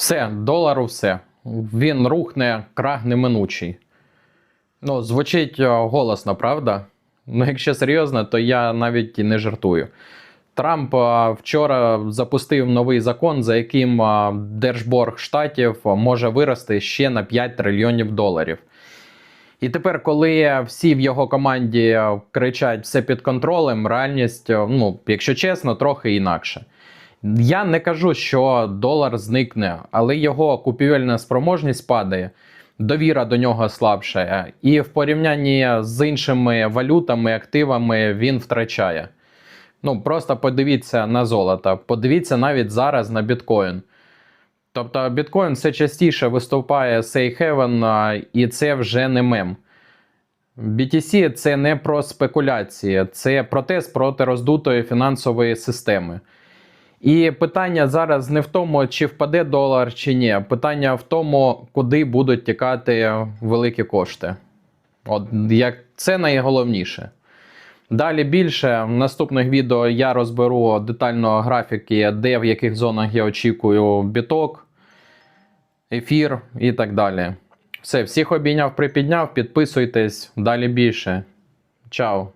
Все, долару все. Він рухне, крах неминучий. Ну, звучить е, голосно, правда? Ну, якщо серйозно, то я навіть не жартую. Трамп е, вчора запустив новий закон, за яким е, держборг штатів може вирости ще на 5 трильйонів доларів. І тепер, коли всі в його команді кричать все під контролем, реальність, ну, якщо чесно, трохи інакше. Я не кажу, що долар зникне, але його купівельна спроможність падає, довіра до нього слабшає, і в порівнянні з іншими валютами, активами він втрачає. Ну, просто подивіться на золото, подивіться навіть зараз на біткоін. Тобто біткоін все частіше виступає haven, і це вже не мем. BTC це не про спекуляції, це протест проти роздутої фінансової системи. І питання зараз не в тому, чи впаде долар, чи ні. Питання в тому, куди будуть тікати великі кошти. От як це найголовніше. Далі більше в наступних відео я розберу детально графіки, де в яких зонах я очікую біток, ефір і так далі. Все, всіх обійняв, припідняв, підписуйтесь, далі більше. Чао!